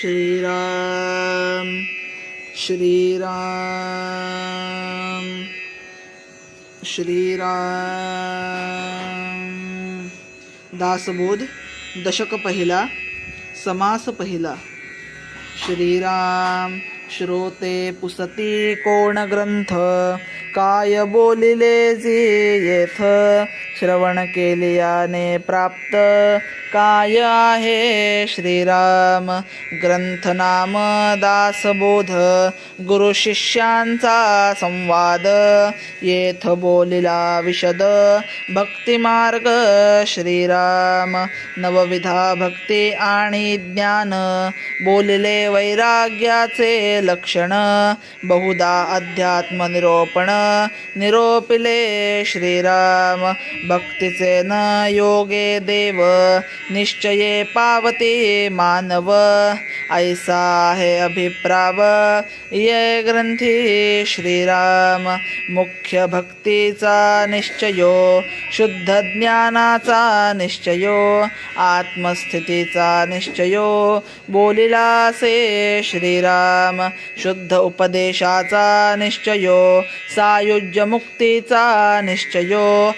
श्रीराम श्रीराम श्रीराम। दासबोध दशक पहिला समास पहिला। श्रीराम श्रोते पुसती कोण ग्रंथ? काय बोलिले जे येथ? श्रवण केलियाने प्राप्त काय आहे? श्रीराम ग्रंथ नाम दासबोध गुरु शिष्यांचा संवाद. येथ बोलिला विशद भक्तिमार्ग श्रीराम. नवविधा भक्ती आणि ज्ञान बोलिले वैराग्याचे लक्षण. बहुदा अध्यात्म निरोपण निरोपिले श्रीराम. भक्तीचे न योगे देव निश्चये पावती मानव. ऐसा हे अभिप्राव ये ग्रंथी श्रीराम. मुख्य भक्तीचा निश्चयो शुद्ध ज्ञानाचा निश्चयो आत्मस्थितीचा निश्चयो बोलिलासे श्रीराम. शुद्ध उपदेशाचा निश्चयो सायुज्य मुक्तीचा निश्चयो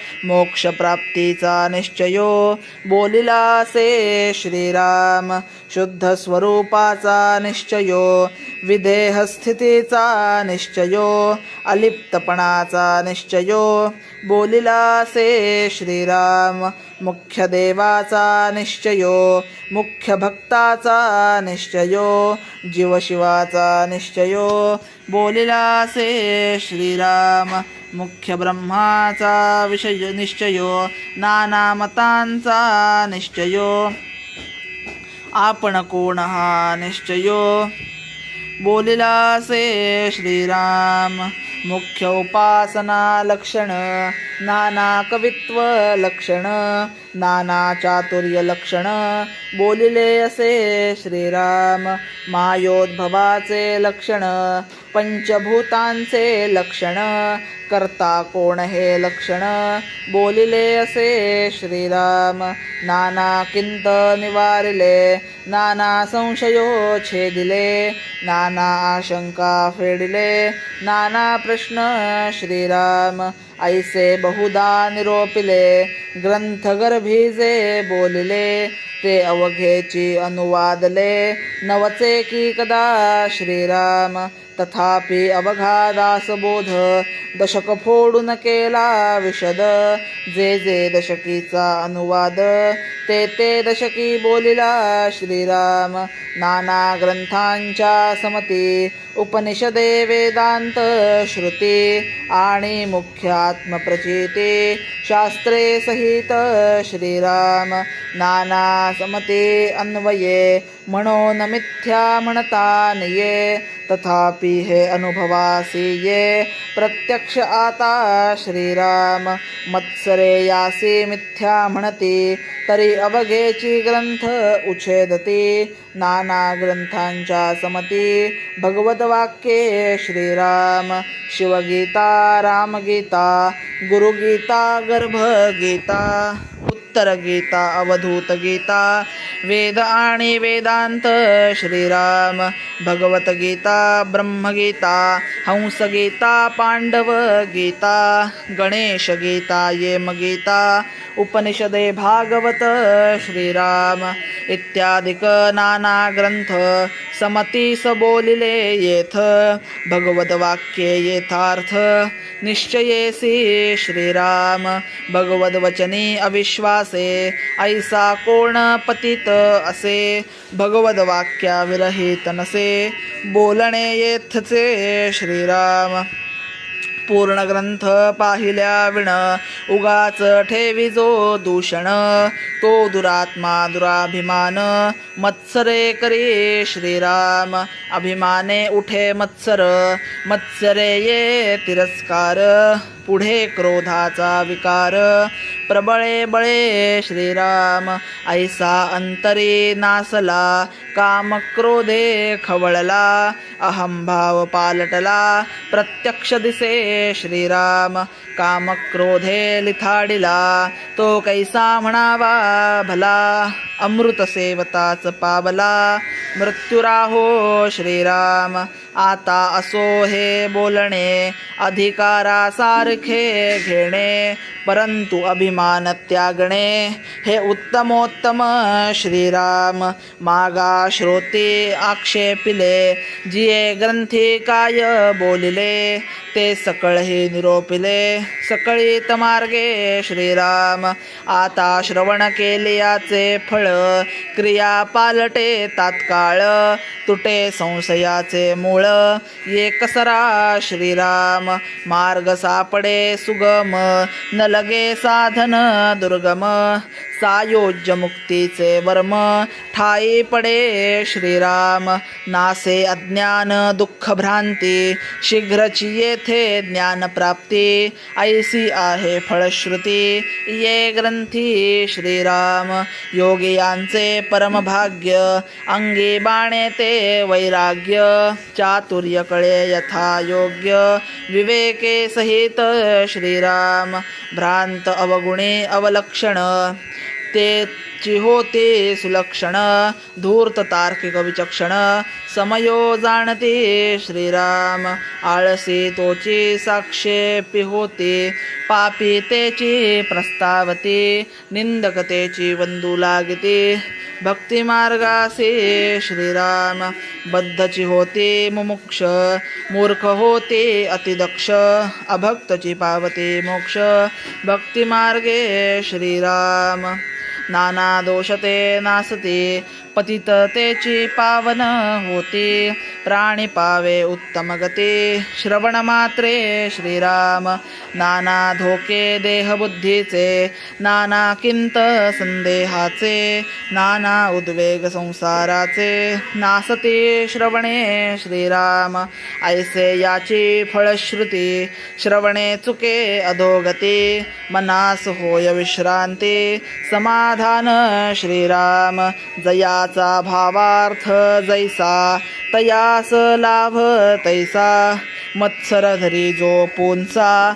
मोक्षप्राप्तीचा निश्चयो बोलिलासे श्रीराम. शुद्ध स्वरूपाचा निश्चयो विदेह स्थितीचा निश्चयो अलिप्तपणाचा निश्चयो बोलिलासे श्रीराम. मुख्य देवाचा निश्चयो मुख्य भक्ताचा निश्चयो जीवशिवाचा निश्चयो बोलिलासे श्रीराम मुख्य ब्रह्माचा विषय निश्चयो नाना मतांचा निश्चयो. आपण कोण हा निश्चयो? बोलिलासे श्रीराम मुख्य उपासना लक्षण नाना कवित्व लक्षण नाना चातुर्य लक्षण. बोलिले असे श्रीराम मायोद्भवाचे लक्षण पंचभूतांचे लक्षण करता कोण हे लक्षण. बोलिले असे श्रीराम नाना किंत निवारिले नाना संशयो छेदिले नाना आशंका फेडिले. नाना प्रश्न श्रीराम. ऐसे बहुदा निरोपिले ग्रंथगर्भीजे बोलिले ते अवघेची अनुवादले नवचे की कदा श्रीराम? तथापि अवघादासबोध दशक फोडून केला विशद जे जे दशकीचा अनुवाद ते ते दशकी बोलिला श्रीराम. नाना ग्रंथांच्या समती उपनिषदे वेदांत श्रुती आणि मुख्य आत्मप्रचिती शास्त्रे सहित श्रीराम नाना समते अन्वये म्हणून मिथ्या म्हणता निये तथापि हे अनुभवासी ये प्रत्यक्ष आता श्रीराम। मत्सरे यासी मिथ्या म्हणती तरी अवघेची ग्रंथ उच्छेदती नाना ग्रंथांच्या समती भगवत वाक्ये श्रीराम शिवगीता रामगीता गुरुगीता गर्भगीता उत्तरगीता अवधूतगीता वेद आणि वेदांत श्रीराम भगवतगीता ब्रह्मगीता हंसगीता पांडवगीता गणेशगीता येमगीता उपनिषदे भागवत श्रीराम इत्यादिक नाना ग्रंथ समती सबोलिले येथ भगवत वाक्ये येथार्थ निश्चयेसी श्रीराम भगवद वचनी अविश्वासे ऐसा कोण पतित असे भगवद वाक्या विरहित नसे बोलणे येथचे श्रीराम। पूर्ण ग्रंथ पाहिल्या विण. उगाच ठेवी जो दूषण. तो दुरात्मा दुराभिमान. मत्सरे करी श्रीराम. अभिमाने उठे मत्सर. मत्सरे ये तिरस्कार. पुढे क्रोधाचा विकार. प्रबळे बळे श्रीराम ऐसा अंतरी नासला काम क्रोधे खवळला अहंभाव पालटला प्रत्यक्ष दिसे श्रीराम कामक्रोधे लिथाडिला तो कैसा म्हणावा भला अमृत सेवताच पावला मृत्युराहो श्रीराम आता असो हे बोलणे अधिकारासारखे घेणे परंतु अभिमान त्यागणे हे उत्तमोत्तम श्रीराम। मागा श्रोते आक्षेपिले जिये ग्रंथी काय बोलिले? ते सकळ हे निरोपिले सकळीत मार्गे श्रीराम. आता श्रवण केले याचे फळ क्रिया पालटे तात्काळ. तुटे संशयाचे मूळ एकसरा श्रीराम. मार्ग सापडे सुगम न लगे साधन दुर्गम. सायोज्य मुक्तीचे वर्म ठाई पडे श्रीराम. नासे अज्ञान दुःख भ्रांती शीघ्रची येथे ज्ञानप्राप्ती ऐसी आहे फळश्रुती ये ग्रंथी श्रीराम. योगियांचे परमभाग्य अंगी बाणे ते वैराग्य. चातुर्य कळे यथा योग्य विवेके सहित श्रीराम. भ्रांत अवगुणे अवलक्षण. ते चिहोते सुलक्षण धूर्त तार्किक विचक्षण समयो जाणते श्रीराम आळसे तोची साक्षेपी होते पापी तेची प्रस्तावते निंदकतेची वंदू लागते भक्तिमार्गासे श्रीराम बद्धची होते मुमुक्ष मूर्ख होते अतिदक्ष अभक्तची पावते मोक्ष भक्तिमार्गे श्रीराम। नाना दोषते नासते पतिततेची पावन होते. प्राणी पावे उत्तम गते. श्रवण मात्रे श्रीराम. नाना धोके देहबुद्धीचे नाना किंत संदेहाचे. नाना उद्वेग संसाराचे. नासते श्रवणे श्रीराम. ऐसे याची फळश्रुती. श्रवणे चुके अधोगती. मनास होय विश्रांती. समाधान श्रीराम. जया त्याचा भावार्थ जैसा तयास लाभ तैसा. मत्सर धरी जो पोंचा